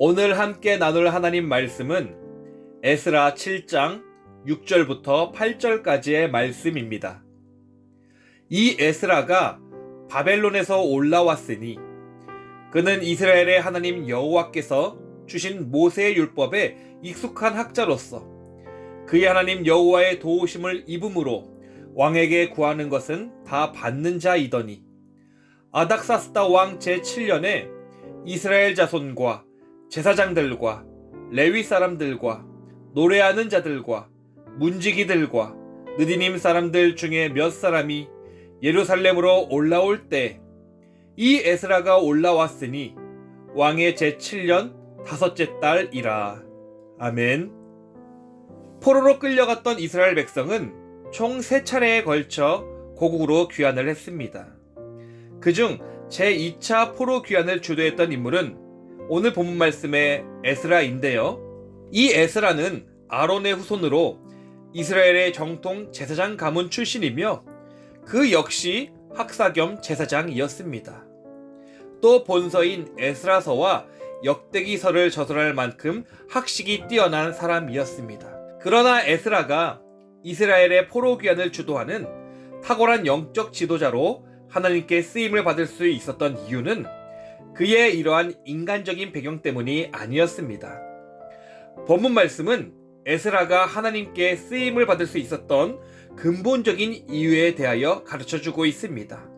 오늘 함께 나눌 하나님 말씀은 에스라 7장 6절부터 8절까지의 말씀입니다. 이 에스라가 바벨론에서 올라왔으니 그는 이스라엘의 하나님 여호와께서 주신 모세의 율법에 익숙한 학자로서 그의 하나님 여호와의 도우심을 입음으로 왕에게 구하는 것은 다 받는 자이더니 아닥사스다 왕 제7년에 이스라엘 자손과 제사장들과 레위 사람들과 노래하는 자들과 문지기들과 느디님 사람들 중에 몇 사람이 예루살렘으로 올라올 때 이 에스라가 올라왔으니 왕의 제7년 다섯째 달이라. 아멘. 포로로 끌려갔던 이스라엘 백성은 총 세 차례에 걸쳐 고국으로 귀환을 했습니다. 그중 제2차 포로 귀환을 주도했던 인물은 오늘 본문 말씀의 에스라인데요. 이 에스라는 아론의 후손으로 이스라엘의 정통 제사장 가문 출신이며 그 역시 학사 겸 제사장이었습니다. 또 본서인 에스라서와 역대기서를 저술할 만큼 학식이 뛰어난 사람이었습니다. 그러나 에스라가 이스라엘의 포로 귀환을 주도하는 탁월한 영적 지도자로 하나님께 쓰임을 받을 수 있었던 이유는 그의 이러한 인간적인 배경 때문이 아니었습니다. 본문 말씀은 에스라가 하나님께 쓰임을 받을 수 있었던 근본적인 이유에 대하여 가르쳐 주고 있습니다.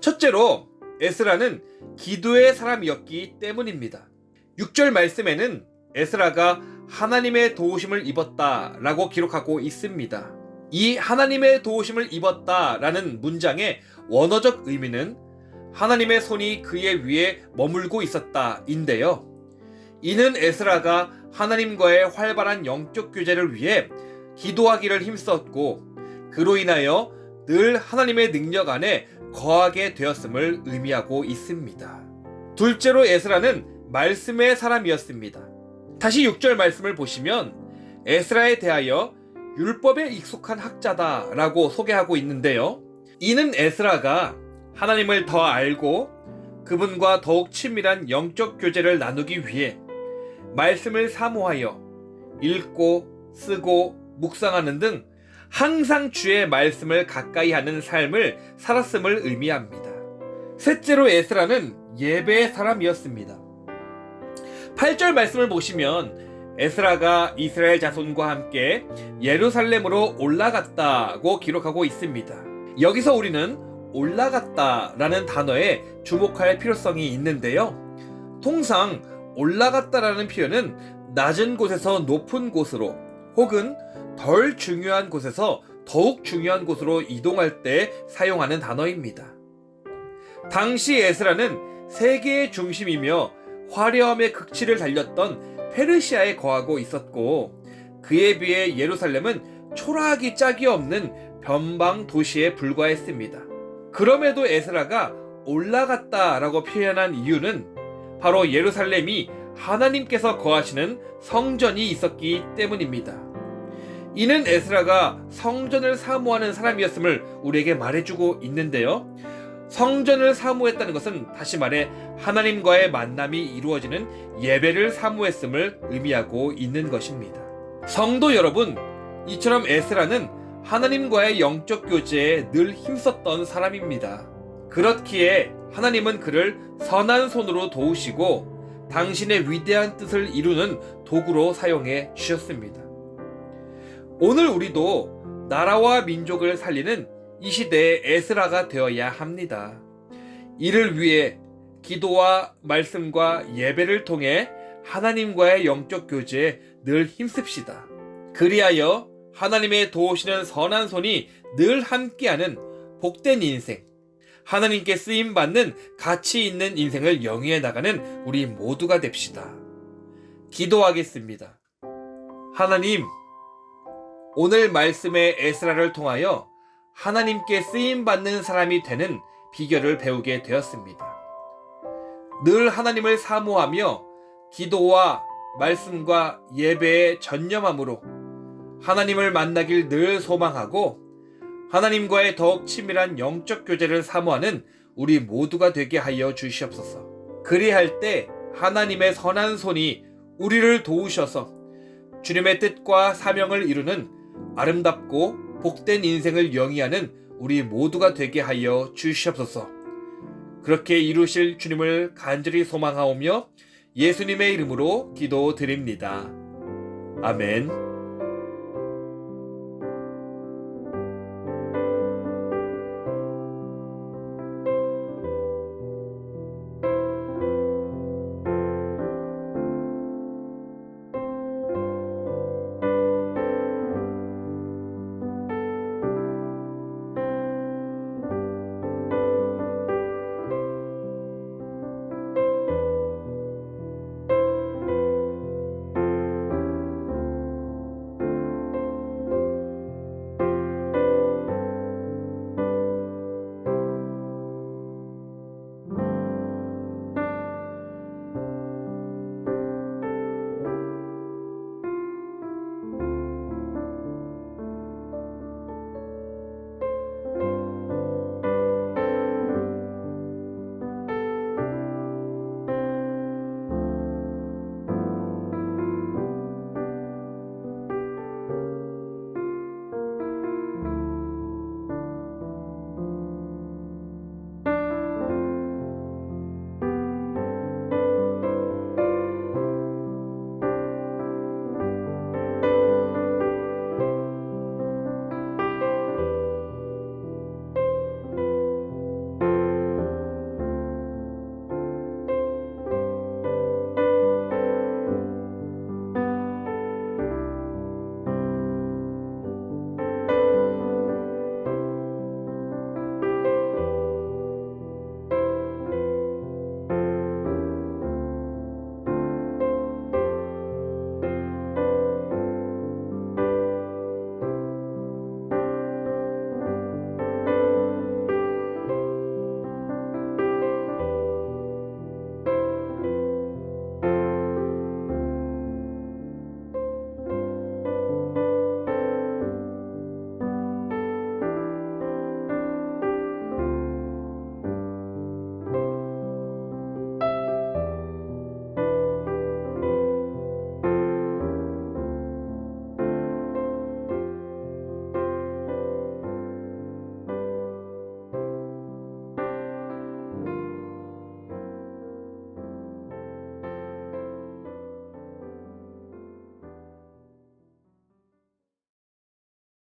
첫째로 에스라는 기도의 사람이었기 때문입니다. 6절 말씀에는 에스라가 하나님의 도우심을 입었다 라고 기록하고 있습니다. 이 하나님의 도우심을 입었다 라는 문장의 원어적 의미는 하나님의 손이 그의 위에 머물고 있었다인데요. 이는 에스라가 하나님과의 활발한 영적 교제를 위해 기도하기를 힘썼고 그로 인하여 늘 하나님의 능력 안에 거하게 되었음을 의미하고 있습니다. 둘째로 에스라는 말씀의 사람이었습니다. 다시 6절 말씀을 보시면 에스라에 대하여 율법에 익숙한 학자다라고 소개하고 있는데요. 이는 에스라가 하나님을 더 알고 그분과 더욱 친밀한 영적 교제를 나누기 위해 말씀을 사모하여 읽고 쓰고 묵상하는 등 항상 주의 말씀을 가까이 하는 삶을 살았음을 의미합니다. 셋째로 에스라는 예배의 사람이었습니다. 8절 말씀을 보시면 에스라가 이스라엘 자손과 함께 예루살렘으로 올라갔다고 기록하고 있습니다. 여기서 우리는 올라갔다라는 단어에 주목할 필요성이 있는데요. 통상 올라갔다라는 표현은 낮은 곳에서 높은 곳으로 혹은 덜 중요한 곳에서 더욱 중요한 곳으로 이동할 때 사용하는 단어입니다. 당시 에스라는 세계의 중심이며 화려함의 극치를 달렸던 페르시아에 거하고 있었고 그에 비해 예루살렘은 초라하기 짝이 없는 변방 도시에 불과했습니다. 그럼에도 에스라가 올라갔다라고 표현한 이유는 바로 예루살렘이 하나님께서 거하시는 성전이 있었기 때문입니다. 이는 에스라가 성전을 사모하는 사람이었음을 우리에게 말해주고 있는데요. 성전을 사모했다는 것은 다시 말해 하나님과의 만남이 이루어지는 예배를 사모했음을 의미하고 있는 것입니다. 성도 여러분, 이처럼 에스라는 하나님과의 영적 교제에 늘 힘썼던 사람입니다. 그렇기에 하나님은 그를 선한 손으로 도우시고 당신의 위대한 뜻을 이루는 도구로 사용해 주셨습니다. 오늘 우리도 나라와 민족을 살리는 이 시대의 에스라가 되어야 합니다. 이를 위해 기도와 말씀과 예배를 통해 하나님과의 영적 교제에 늘 힘씁시다. 그리하여 하나님의 도우시는 선한 손이 늘 함께하는 복된 인생, 하나님께 쓰임 받는 가치 있는 인생을 영위해 나가는 우리 모두가 됩시다. 기도하겠습니다. 하나님, 오늘 말씀의 에스라를 통하여 하나님께 쓰임 받는 사람이 되는 비결을 배우게 되었습니다. 늘 하나님을 사모하며 기도와 말씀과 예배에 전념함으로 하나님을 만나길 늘 소망하고 하나님과의 더욱 친밀한 영적 교제를 사모하는 우리 모두가 되게 하여 주시옵소서. 그리할 때 하나님의 선한 손이 우리를 도우셔서 주님의 뜻과 사명을 이루는 아름답고 복된 인생을 영위하는 우리 모두가 되게 하여 주시옵소서. 그렇게 이루실 주님을 간절히 소망하오며 예수님의 이름으로 기도드립니다. 아멘.